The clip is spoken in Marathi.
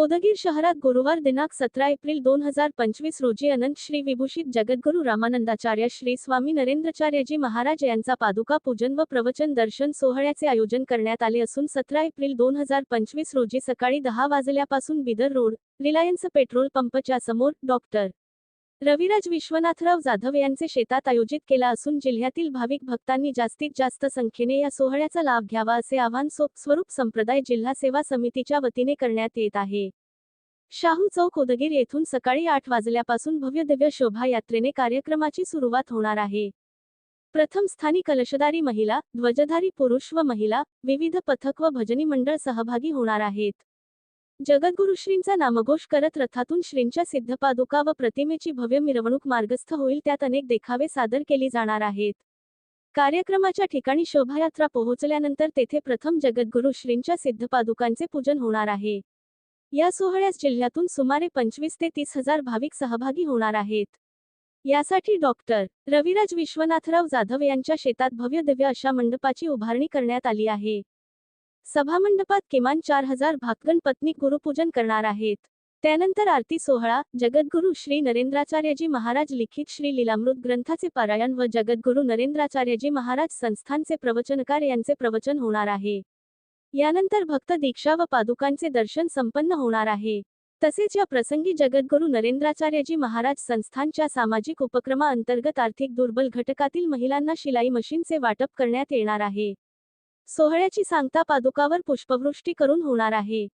कोदगीर शहरात गुरुवार दिनांक सतरा एप्रिल दोन हजार पंचवीस रोजी अनंत श्री विभूषित जगद्गुरु रामानंदाचार्य श्री स्वामी नरेंद्रचार्यजी महाराज यांचा पादुका पूजन व प्रवचन दर्शन सोहळ्याचे आयोजन करण्यात आले असून सतरा एप्रिल दोन हजार पंचवीस रोजी सकाळी दहा वाजल्यापासून बिदर रोड रिलायन्स पेट्रोल पंपच्या समोर डॉक्टर. रविराज विश्वनाथराव जाधव यांचे शेतात आयोजित केला असून जिल्ह्यातील भाविक भक्तांनी जास्तीत जास्त संख्येने या सोहळ्याचा लाभ घ्यावा असे आवाहन स्वरूप संप्रदाय जिल्हा सेवा समितीच्या वतीने करण्यात येत आहे. शाहू चौक उदगीर येथून सकाळी आठ वाजल्यापासून भव्य दिव्य शोभायात्रेने कार्यक्रमाची सुरुवात होणार आहे. प्रथम स्थानी कलशधारी महिला ध्वजधारी पुरुष व महिला विविध पथक व भजनी मंडळ सहभागी होणार आहेत. जगद्गुरु श्रींचा नामघोष करत रथातून श्रींच्या सिद्धपादुका व प्रतिमेची भव्य मिरवणूक मार्गस्थ होईल त्यात अनेक देखावे सादर केली जाणार आहेत. कार्यक्रमाच्या ठिकाणी शोभायात्रा पोहोचल्यानंतर तेथे प्रथम जगद्गुरु श्रींच्या सिद्धपादुकांचे पूजन होणार आहे. या सोहळ्यास जिल्ह्यातून सुमारे पंचवीस ते तीस हजार भाविक सहभागी होणार आहेत. यासाठी डॉक्टर रविराज विश्वनाथराव जाधव यांच्या शेतात भव्य दिव्य अशा मंडपाची उभारणी करण्यात आली आहे. सभामंडपात किमान चार हजार भाकगण पत्नी गुरुपूजन करणार आहेत. त्यानंतर आरती सोहळा जगद्गुरु श्री नरेंद्राचार्यजी महाराज लिखित श्री लीलामृत ग्रंथाचे पारायण व जगद्गुरु नरेंद्राचार्यजी महाराज संस्थानचे प्रवचनकार यांचे प्रवचन होणार आहे. यानंतर भक्त दीक्षा व पादुकांचे दर्शन संपन्न होणार आहे. तसेच या प्रसंगी जगद्गुरु नरेंद्राचार्यजी महाराज संस्थानच्या सामाजिक उपक्रमाअंतर्गत आर्थिक दुर्बल घटकातील महिलांना शिलाई मशीनचे वाटप करण्यात येणार आहे. सोहळ्याची सांगता पादुकावर पुष्पवृष्टी करून होणार आहे.